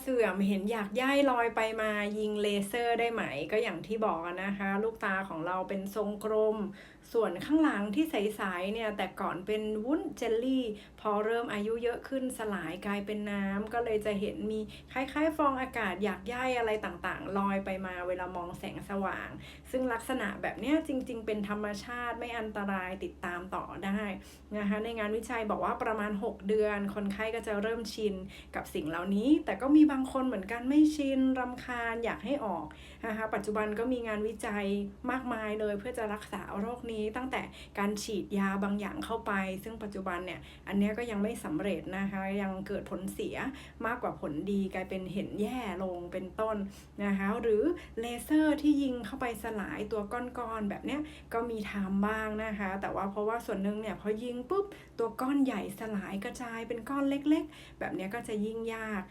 เสื่อมเห็นอยากย่ายลอยไปมายิงเลเซอร์ได้ไหม ก็อย่างที่บอกนะคะ ลูกตาของเราเป็นทรงกลม ส่วนข้างหลังที่ใสๆเนี่ย แต่ก่อนเป็นวุ้นเจลลี่ พอเริ่มอายุเยอะขึ้นสลายกลายเป็นน้ำก็เลยจะเห็นมีคล้ายๆ ฟองอากาศอยากย่ายอะไรต่างๆ ลอยไปมาเวลามองแสงสว่าง ซึ่งลักษณะแบบนี้จริง ๆ เป็นธรรมชาติไม่อันตรายติดตามต่อได้นะคะในงานวิจัยบอกว่าประมาณ 6 เดือน คนไข้ก็จะเริ่มชินกับสิ่งเหล่านี้ แต่ก็มีบางคนเหมือนกันไม่ชินรำคาญอยากให้ออกนะคะปัจจุบันก็มีงานวิจัยมากมายเลย เพื่อจะรักษาโรคนี้ตั้งแต่การฉีดยาบางอย่างเข้าไป ซึ่งปัจจุบันเนี่ยอันนี้ก็ยังไม่สำเร็จนะคะยังเกิดผลเสียมากกว่าผลดีกลายเป็นเห็นแย่ลงเป็นต้นนะคะหรือเลเซอร์ที่ยิงเข้าไปสลายตัวก้อนๆแบบเนี้ยก็มีทำบ้างนะคะ แต่ว่าเพราะว่าส่วนหนึ่งเนี่ยพอยิงปุ๊บตัวก้อนใหญ่สลายกระจายเป็นก้อนเล็ก ๆ แบบนี้ก็จะยิ่งยาก